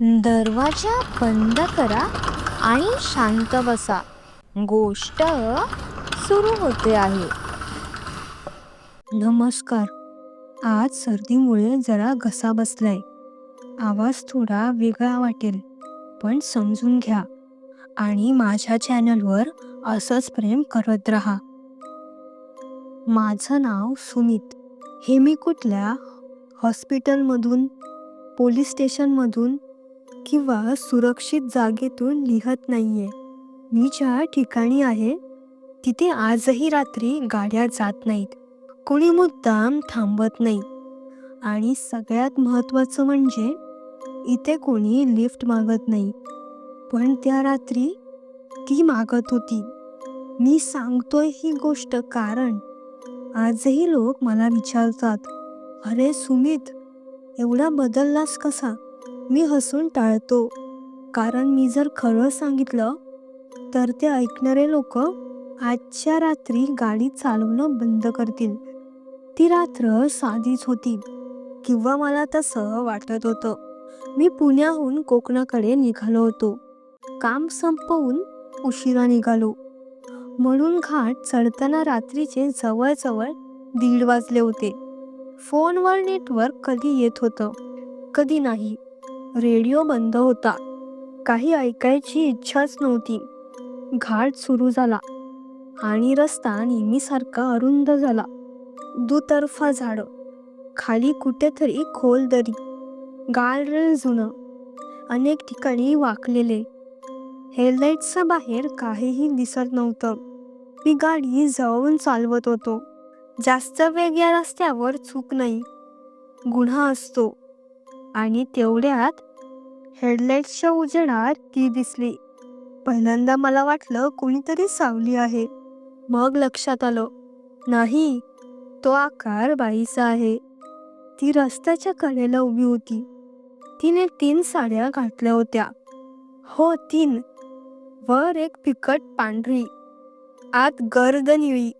दरवाजा बंद करा आणि शांत बसा. गोष्ट सुरू होते आहे. नमस्कार. आज सर्दीमुळे जरा घसा बसलाय. आवाज थोडा वेगळा वाटेल पण समजून घ्या आणि माझ्या चॅनलवर असंच प्रेम करत राहा. माझं नाव सुमित. हे मी कुठल्या हॉस्पिटलमधून पोलीस स्टेशनमधून किंवा सुरक्षित जागेतून लिहत नाहीये. मी ज्या ठिकाणी आहे तिथे आजही रात्री गाड्या जात नाहीत. कोणी मुद्दाम थांबत नाही. आणि सगळ्यात महत्त्वाचं म्हणजे इथे कोणी लिफ्ट मागत नाही. पण त्या रात्री ती मागत होती. मी सांगतोय ही गोष्ट कारण आजही लोक मला विचारतात अरे सुमित एवढा बदललास कसा? मी हसून टाळतो. कारण मी जर खरं सांगितलं तर ते ऐकणारे लोक आजच्या रात्री गाडी चालवणं बंद करतील. ती रात्र साधीच होती किंवा मला तसं वाटत होतं. मी पुण्याहून कोकणाकडे निघालो होतो. काम संपवून उशिरा निघालो. म्हणून घाट चढताना रात्रीचे जवळजवळ दीड वाजले होते. फोनवर नेटवर्क कधी येत होतं? कधी नाही. रेडिओ बंद होता. काही ऐकायची इच्छाच नव्हती. घाट सुरू झाला आणि रस्ता नेहमीसारखा अरुंद झाला. दुतर्फा झाडं खाली कुठेतरी खोल दरी गाळरेल जुनं अनेक ठिकाणी वाकलेले. हेडलाईट्सच्या बाहेर काहीही दिसत नव्हतं. मी गाडी जवळून चालवत होतो. जास्त वेग या रस्त्यावर चूक नाही. गुन्हा असतो. आणि तेवढ्यात हेडलाईट्सच्या उजेडात ती दिसली. पहिल्यांदा मला वाटलं कोणीतरी सावली आहे. मग लक्षात आलं. नाही तो आकार बाईचा आहे. ती रस्त्याच्या कडेला उभी होती. तिने तीन साड्या घातल्या होत्या. हो तीन. वर एक फिकट पांढरी आत गर्द निळी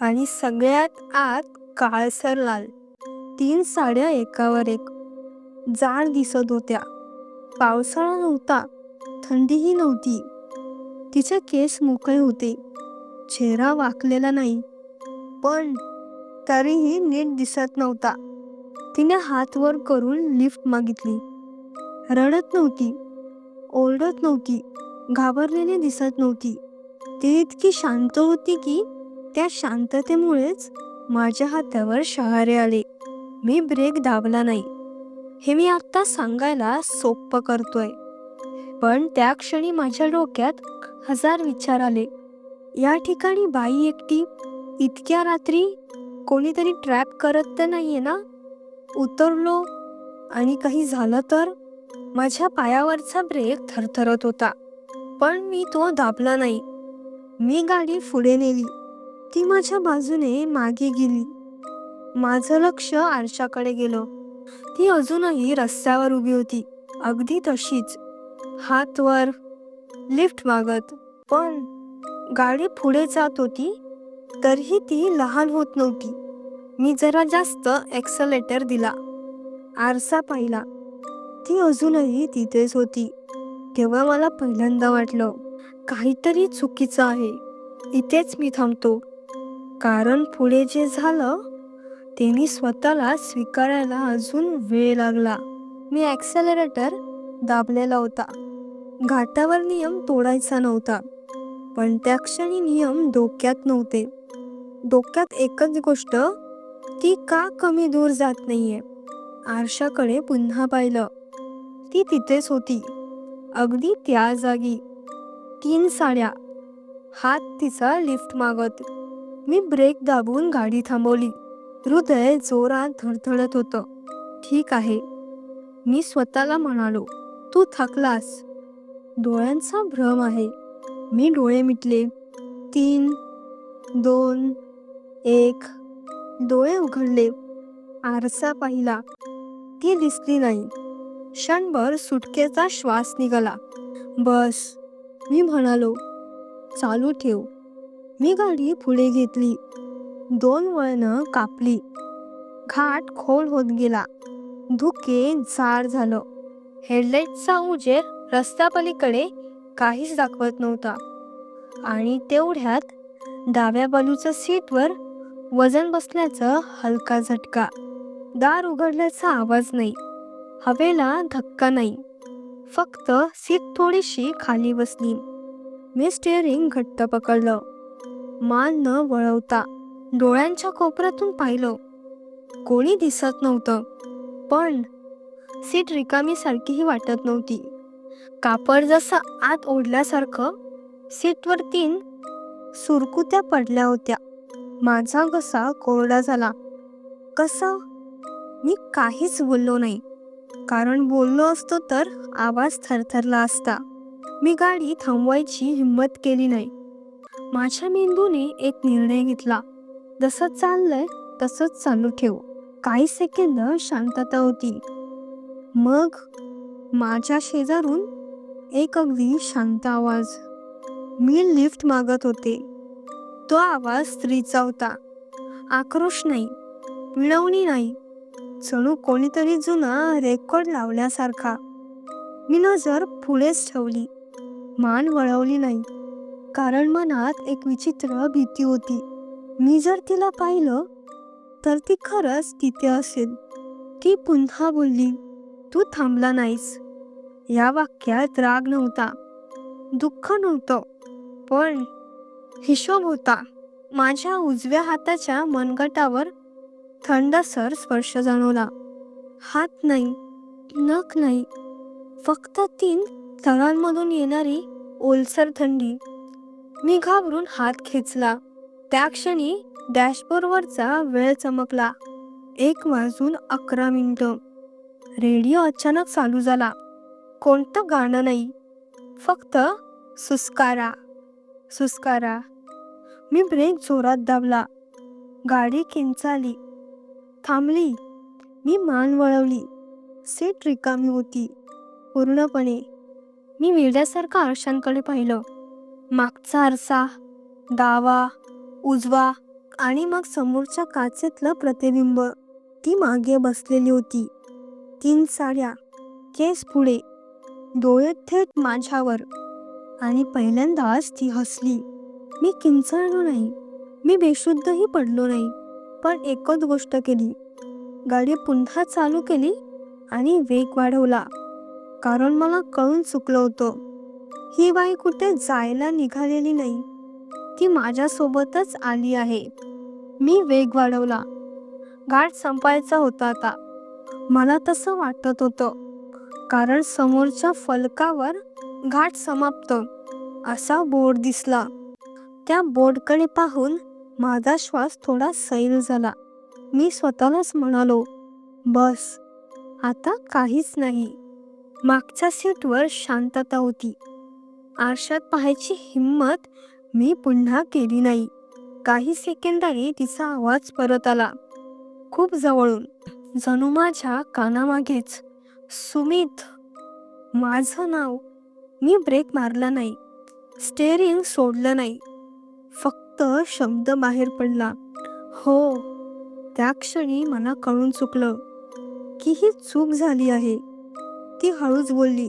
आणि सगळ्यात आत काळसर लाल. तीन साड्या एकावर एक. जाड दिसत होत्या. पावसाळा नव्हता थंडीही नव्हती. तिचे केस मोकळे होते. चेहरा वाकलेला नाही. पण तरीही नीट दिसत नव्हता. तिने हात वर करून लिफ्ट मागितली. रडत नव्हती. ओरडत नव्हती. घाबरलेली दिसत नव्हती. ती इतकी शांत होती की त्या शांततेमुळेच माझ्या हातावर शहारे आले. मी ब्रेक दाबला नाही. हे मी आत्ता सांगायला सोप्प करतोय. पण त्या क्षणी माझ्या डोक्यात हजार विचार आले. या ठिकाणी बाई एकटी इतक्या रात्री कोणीतरी ट्रॅप करत तर नाहीये ना? उतरलो आणि काही झालं तर माझ्या पायावरचा ब्रेक थरथरत होता. पण मी तो दाबला नाही. मी गाडी पुढे नेली. ती माझ्या बाजूने मागे गेली. माझं लक्ष आरशाकडे गेलं. ती अजूनही रस्त्यावर उभी होती. अगदी तशीच. हात वर लिफ्ट मागत. पण गाडी पुढे जात होती तरीही ती लहान होत नव्हती. मी जरा जास्त एक्सलेटर दिला. आरसा पाहिला. ती अजूनही तिथेच होती. तेव्हा मला पहिल्यांदा वाटलं काहीतरी चुकीचं आहे. इथेच मी थांबतो. कारण पुढे जे झालं त्यांनी स्वतःला स्वीकारायला अजून वेळ लागला. मी ॲक्सेलरेटर दाबलेला होता. घाटावर नियम तोडायचा नव्हता पण त्या क्षणी नियम डोक्यात नव्हते. डोक्यात एकच गोष्ट ती का कमी दूर जात नाहीये. आरशाकडे पुन्हा पाहिलं. ती तिथेच होती. अगदी त्या जागी. तीन साड्या. हात तिचा लिफ्ट मागत. मी ब्रेक दाबून गाडी थांबवली. हृदय जोरात धडधडत होतं. ठीक आहे. मी स्वतःला म्हणालो तू थकलास. डोळ्यांचा भ्रम आहे. मी डोळे मिटले. तीन दोन एक. डोळे उघडले. आरसा पाहिला. ती दिसली नाही. क्षणभर सुटकेचा श्वास निघाला. बस मी म्हणालो. चालू ठेव. मी गाडी पुढे घेतली. दोन वळणं कापली. घाट खोल होत गेला. धुके जाड झालं. हेडलाईटचा उजेड रस्त्यापलीकडे काहीच दाखवत नव्हता. आणि तेवढ्यात डाव्या बाजूच्या सीटवर वजन बसल्याचा हलका झटका. दार उघडल्याचा आवाज नाही. हवेला धक्का नाही. फक्त सीट थोडीशी खाली बसली. मी स्टेअरिंग घट्ट पकडलं. मान न वळवता डोळ्यांच्या कोपऱ्यातून पाहिलं. कोणी दिसत नव्हतं. पण सीट रिकामी सारखीही वाटत नव्हती. कापड जसं आत ओढल्यासारखं सीटवर तीन सुरकुत्या पडल्या होत्या. माझा घसा कोरडा झाला. कसं? मी काहीच बोललो नाही. कारण बोललो असतो तर आवाज थरथरला असता. मी गाडी थांबवायची हिंमत केली नाही. माझ्या मेंदूने एक निर्णय घेतला. जसं चाललंय तसंच चालू ठेव. काही सेकंद शांतता होती. मग माझ्या शेजारून एक अगदी शांत आवाज. मी लिफ्ट मागत होते. तो आवाज स्त्रीचा होता. आक्रोश नाही मिळवणी नाही. जणू कोणीतरी जुना रेकॉर्ड लावल्यासारखा. मी नजर पुढेच ठेवली. मान वळवली नाही. कारण मनात एक विचित्र भीती होती. मी जर तिला पाहिलं तर ती खरंच तिथे असेल. ती पुन्हा बोलली तू थांबला नाहीस. या वाक्यात राग नव्हता दुःख नव्हतं पण हिशोब होता. माझ्या उजव्या हाताच्या मनगटावर थंडसर स्पर्श जाणवला. हात नाही नख नाही फक्त तीन तळांमधून येणारी ओलसर थंडी. मी घाबरून हात खेचला. त्या क्षणी डॅशबोर्डवरचा वेळ चमकला. एक वाजून अकरा मिनटं. रेडिओ अचानक चालू झाला. कोणतं गाणं नाही. फक्त सुस्कारा सुस्कारा. मी ब्रेक जोरात दाबला. गाडी किंचाली थांबली. मी मान वळवली. सीट रिकामी होती. पूर्णपणे. मी वेड्यासारखं आरशांकडे पाहिलं. मागचा आरसा डावा उजवा आणि मग समोरच्या काचेतलं प्रतिबिंब. ती मागे बसलेली होती. तीन साड्या केस पुढे डोळे थेट माझ्यावर. आणि पहिल्यांदाच ती हसली. मी किंचळलो नाही. मी बेशुद्धही पडलो नाही. पण एकच गोष्ट केली. गाडी पुन्हा चालू केली आणि वेग वाढवला. कारण मला कळून चुकलं होतं. ही बाई कुठे जायला निघालेली नाही. ती माझ्यासोबतच आली आहे. मी वेग वाढवला. घाट संपायचा होता आता. मला तसं वाटत होतं. कारण समोरच्या फलकावर घाट समाप्त. असा बोर्ड दिसला. त्या बोर्डकडे पाहून माझा श्वास थोडा सैल झाला. मी स्वतःलाच म्हणालो बस आता काहीच नाही. मागच्या सीटवर शांतता होती. आरशात पाहायची हिंमत मी पुन्हा केली नाही. काही सेकंदाने तिचा आवाज परत आला. खूप जवळून. जणू माझ्या कानामागेच. सुमित. माझं नाव. मी ब्रेक मारला नाही. स्टेअरिंग सोडलं नाही. फक्त शब्द बाहेर पडला. हो. त्या क्षणी मला कळून चुकलं. की ही चूक झाली आहे. ती हळूच बोलली.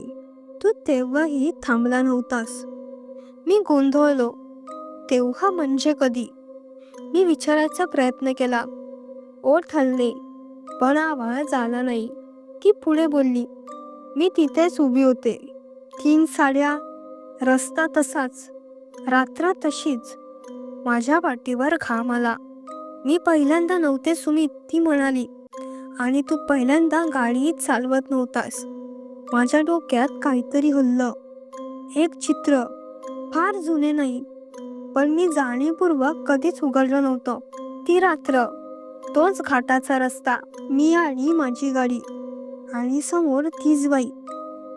तू तेव्हाही थांबला नव्हतास. मी गोंधळलो. तेव्हा म्हणजे कधी? मी विचारायचा प्रयत्न केला. ओठ हलले पण आवाज आला नाही. ती पुढे बोलली मी तिथेच उभी होते. तीन साड्या रस्ता तसाच रात्र तशीच. माझ्या पाठीवर घाम आला. मी पहिल्यांदा नव्हते सुमित ती म्हणाली. आणि तू पहिल्यांदा गाडी चालवत नव्हतास. माझ्या डोक्यात काहीतरी हल्लं. एक चित्र. फार जुने नाही. पण मी जाणीवपूर्वक कधीच उघडलं नव्हतं. ती रात्र तोच घाटाचा रस्ता मी आणि माझी गाडी आणि समोर तीच बाई.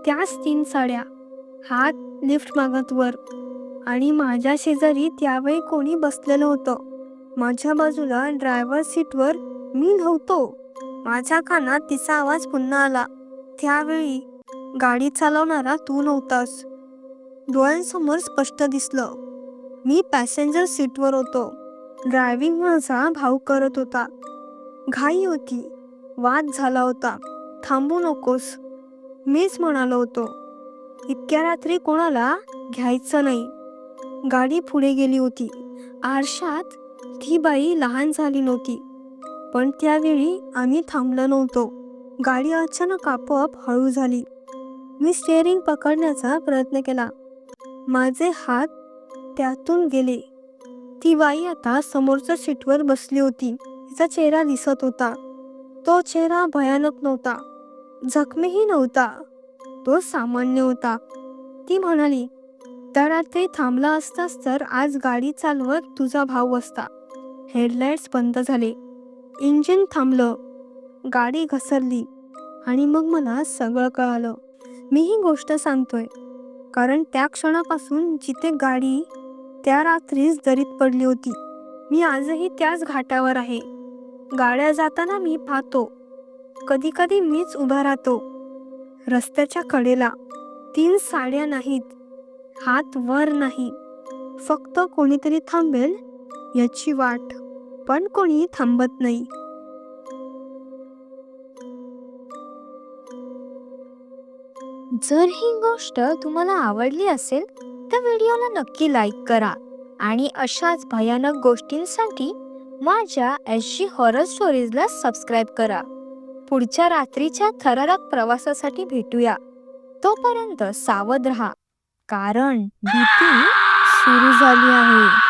त्याच तीन साड्या हात लिफ्ट मागत वर आणि माझ्या शेजारी त्यावेळी कोणी बसलेलं होतं. माझ्या बाजूला ड्रायव्हर सीटवर मी नव्हतो. माझ्या कानात तिचा आवाज पुन्हा आला. त्यावेळी गाडी चालवणारा तू नव्हतास. डोळ्यांसमोर स्पष्ट दिसलं. मी पॅसेंजर सीटवर होतो. ड्रायव्हिंग माझा भाऊ करत होता. घाई होती. वाद झाला होता. थांबू नकोस. मीच म्हणालो होतो इतक्या रात्री कोणाला घ्यायचं नाही. गाडी पुढे गेली होती. आरशात ती बाई लहान झाली नव्हती. पण त्यावेळी आम्ही थांबलो नव्हतो. गाडी अचानक आपोआप हळू झाली. मी स्टेअरिंग पकडण्याचा प्रयत्न केला. माझे हात त्यातून गेले. ती बाई आता समोरच्या सीटवर बसली होती. तिचा चेहरा दिसत होता. तो चेहरा भयानक नव्हता. जखमीही नव्हता. तो सामान्य होता. ती म्हणाली त्या रात्री थांबला असतास तर आज गाडी चालवत तुझा भाऊ असता. हेडलाईट्स बंद झाले. इंजिन थांबलं. गाडी घसरली. आणि मग मला सगळं कळालं. मी ही गोष्ट सांगतोय. कारण त्या क्षणापासून जिथे गाडी त्या रात्रीच दरीत पडली होती. मी आजही त्याच घाटावर आहे. गाड्या जाताना मी पाहतो. कधी कधी मीच उभा राहतो. रस्त्याच्या कडेला तीन साड्या नाहीत. हात वर नाही. फक्त कोणीतरी थांबेल याची वाट. पण कोणी थांबत नाही. जर ही गोष्ट तुम्हाला आवडली असेल तर व्हिडिओला नक्की लाईक करा आणि अशाच भयानक गोष्टींसाठी माझ्या एस जी हॉरर स्टोरीजला सबस्क्राईब करा. पुढच्या रात्रीच्या थरारक प्रवासासाठी भेटूया. तोपर्यंत सावध राहा कारण भीती सुरू झाली आहे.